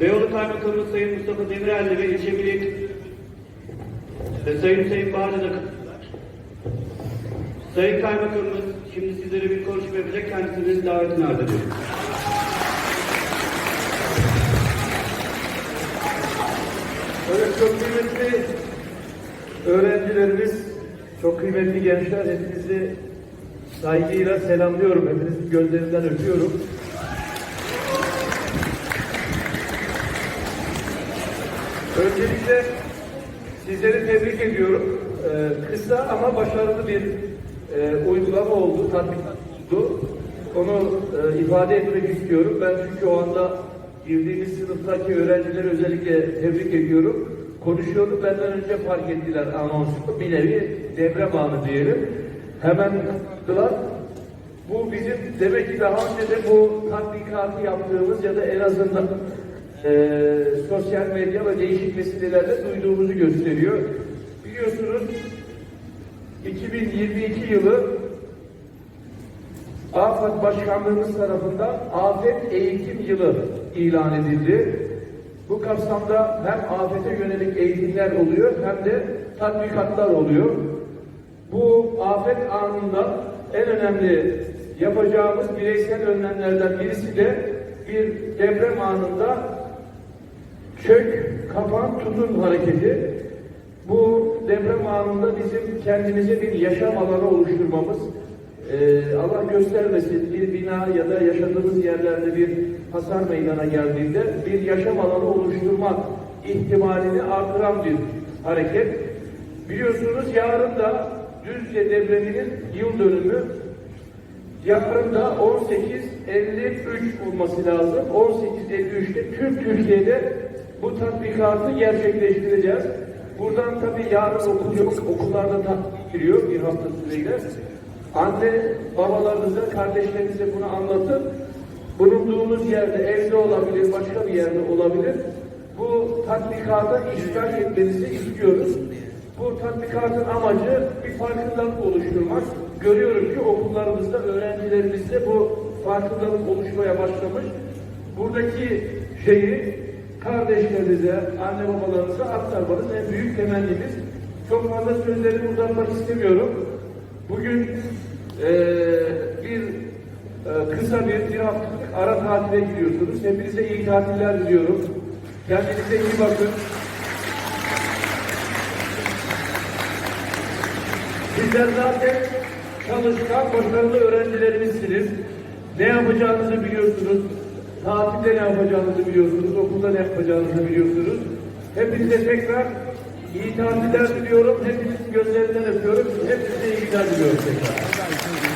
Beyoğlu Kaymakamı Sayın Mustafa Demirel'le ve ilçe milli ve Sayın Hüseyin Bahar'la Sayın Kaymakamımız şimdi sizlere bir konuşma yapacak. Kendisinin davetini arz. Evet çok kıymetli öğrencilerimiz, çok kıymetli gençler hepinizi saygıyla selamlıyorum. Hepinizin gözlerinden öpüyorum. Öncelikle sizleri tebrik ediyorum. Ee, kısa ama başarılı bir e, uygulama oldu, tatbikat oldu. Onu e, ifade etmek istiyorum. Ben çünkü o anda girdiğimiz sınıftaki öğrencileri özellikle tebrik ediyorum. Konuşuyordu, benden önce fark ettiler anonsu. Bir nevi deprem anı diyelim. Hemen katıldılar. Bu bizim demek ki daha önce de bu tatbikatı yaptığımız ya da en azından e, sosyal medya ve değişik vesilelerle duyduğumuzu gösteriyor. Biliyorsunuz 2022 yılı AFAD Başkanlığımız tarafından Afet Eğitim Yılı ilan edildi. Bu kapsamda hem afete yönelik eğitimler oluyor hem de tatbikatlar oluyor. Bu afet anında en önemli yapacağımız bireysel önlemlerden birisi de bir deprem anında çök, kapan, tutun hareketi. Bu deprem anında bizim kendimize bir yaşam alanı oluşturmamız, ee, Allah göstermesin bir bina ya da yaşadığımız yerlerde bir hasar meydana geldiğinde bir yaşam alanı oluşturmak ihtimalini artıran bir hareket. Biliyorsunuz yarın da Düzce depreminin yıl dönümü Yarın da 18.53 olması lazım. 18.53'te tüm Türkiye'de bu tatbikatı gerçekleştireceğiz. Buradan tabii yarın okul yok. Okullarda tatbik giriyor bir hafta süreyle. Anne babalarınıza, kardeşlerinize bunu anlatın. Bulunduğunuz yerde, evde olabilir, başka bir yerde olabilir. Bu tatbikata iştirak etmenizi istiyoruz. Bu tatbikatın amacı bir farkındalık oluşturmak. Görüyorum ki okullarımızda, öğrencilerimizde bu farkındalık oluşmaya başlamış. Buradaki şeyi kardeşlerinize, anne babalarınıza aktarmanız en büyük temennimiz. Çok fazla sözlerimi uzatmak istemiyorum. Bugün eee, bir eee, kısa bir, bir haftalık ara tatile gidiyorsunuz. Hepinize iyi tatiller diliyorum. Kendinize iyi bakın. Sizler zaten çalışkan, başarılı öğrencilerimizsiniz. Ne yapacağınızı biliyorsunuz. Tatilde ne yapacağınızı biliyorsunuz. Okulda ne yapacağınızı biliyorsunuz. Hepinize tekrar iyi tatiller diliyorum. Hepinizin gözlerinden öpüyorum. Hepinize iyi günler diliyorum tekrar.